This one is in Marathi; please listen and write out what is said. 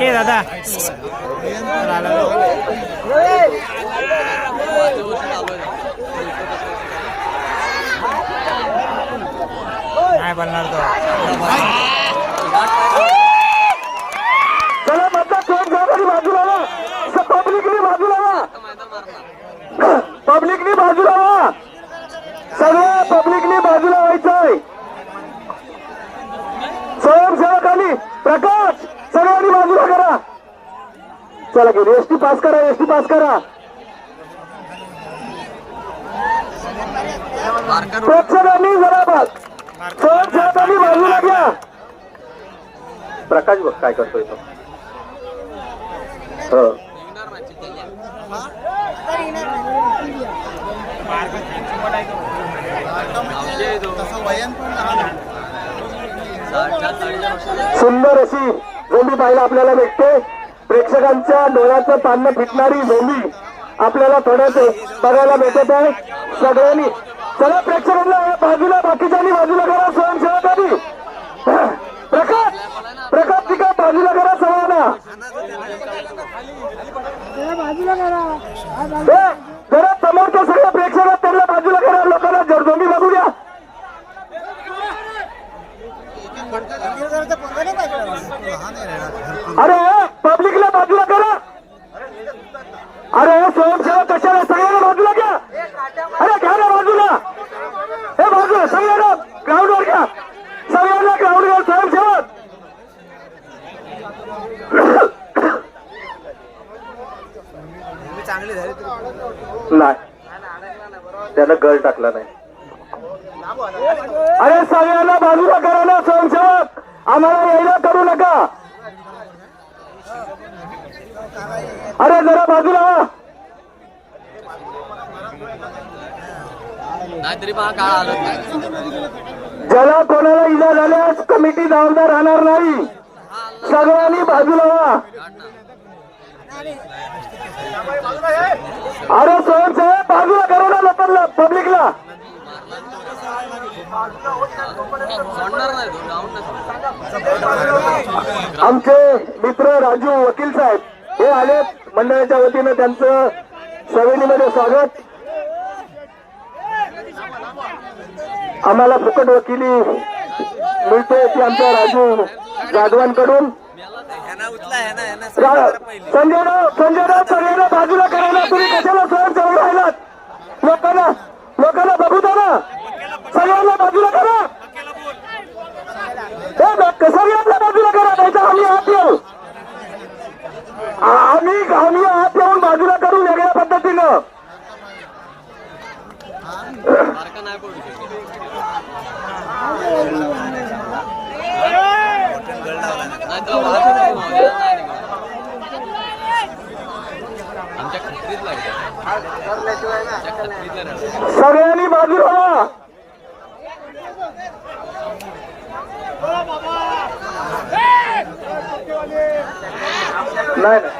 ए दादा. नाही बोलणार तो चला मतदार चोर साहेबांनी बाजूला वा पब्लिकनी बाजूला वा पब्लिकनी बाजूला वा सगळ्या पब्लिकनी बाजूला व्हायचंय स्वयंसेवकांनी प्रकाश सगळ्यांनी बाजूला करा चला गेली एसटी पास करा एसटी पास करा. प्रेक्षकांनी जरा बघ स्वयंसेवकांनी बाजूला घ्या प्रकाश बघ काय करतोय तो. हो. सुंदर अशी झोंबी पाहायला आपल्याला भेटते. प्रेक्षकांच्या डोळ्याचं पानं फिटणारी झोंबी आपल्याला थोड्याच बघायला भेटत आहे. सगळ्यांनी चला प्रेक्षकांना बाजूला बाकीच्यांनी बाजूला करा स्वयंसेवकांनी. प्रकाश प्रकाश तिका बाजूला करा सर्वांना ए, जरा समोरच्या सगळ्या प्रेक्षकात त्यांना बाजूला करा लोकांना जरजोंबी बघू द्या. अरे पब्लिकला बाजूला करा. अरे स्वयंसेवक कशाला? सगळ्यांना बाजूला घ्या. अरे घ्या ना बाजूला. हे बाजूला सगळ्यांना ग्राउंड वर घ्या. सगळ्यांना ग्राउंड ग्राउंडवर स्वयंसेवक नाही. त्यानं गळ टाकला नाही. अरे सगळ्यांना बाजूला करा ना स्वयंसेवक आम्हाला यायला करू नका अरे जरा बाजूला. ज्याला कोणाला इजा झाल्यास कमिटी जबाबदार राहणार नाही. सगळ्यांनी बाजूला व्हा अरे स्वयंसेवक बाजूला करू ना लोकांना पब्लिकला. आमचे मित्र राजू वकील साहेब हे आले मंडळाच्या वतीनं त्यांचं सवेनीमध्ये स्वागत. आम्हाला फुकट वकिली मिळते ती आमच्या राजू जाधवांकडून. रा- संजयराव संजयराव सगळ्यांना बाजूला करायला तुम्ही कशाला स्वयंसेवक राहिलात? लोकांना लोकांना बघू द्या ना. सगळ्यांना बाजूला करा. कसं लोक सगळ्यांना बाजूला करा त्याचा आम्ही हात येऊ आ- आम्ही आम्ही हात येऊन बाजूला करू वेगळ्या पद्धतीनं सारखं नाही पडू शकत नाही तर वाहतूक नाही मावल्या, ही घाणी आत खत्रीत बाजूला आमच्या वेगळ्या पद्धतीनं सगळ्यांनी बाजूला व्हा. नाही नाही